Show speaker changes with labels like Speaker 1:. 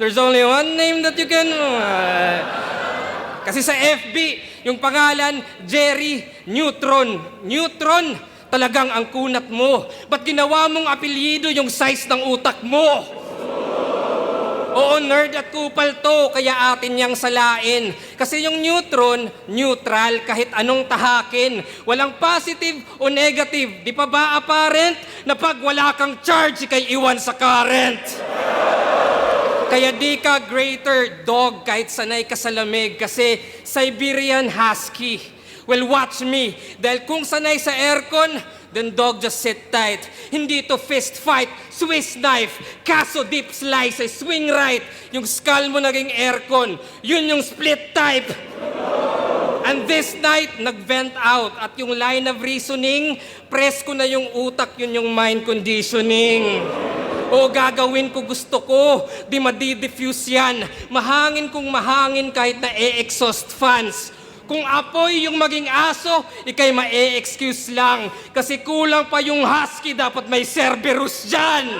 Speaker 1: There's only one name that you can... uh, kasi sa FB, yung pangalan, Jerry Neutron. Neutron, talagang ang kunat mo. Ba't ginawa mong apelyido yung size ng utak mo? Oo, nerd at kupal to, kaya atin niyang salain. Kasi yung neutron, neutral kahit anong tahakin. Walang positive o negative. Di pa ba apparent na pag wala kang charge, ikay iwan sa current? Kaya di ka greater dog kahit sanay ka sa lamig kasi Siberian Husky. Well, watch me. Dahil kung sanay sa aircon, then dog just sit tight. Hindi to fist fight, Swiss knife, kaso deep slice, swing right. Yung skull mo naging aircon, yun yung split type. And this night, nag-vent out. At yung line of reasoning, press ko na yung utak, yun yung mind conditioning. O gagawin ko gusto ko, di madi-diffuse yan. Mahangin kung mahangin kahit na e-exhaust fans. Kung apoy yung maging aso, ikay ma-e-excuse lang. Kasi kulang pa yung husky, dapat may Cerberus dyan.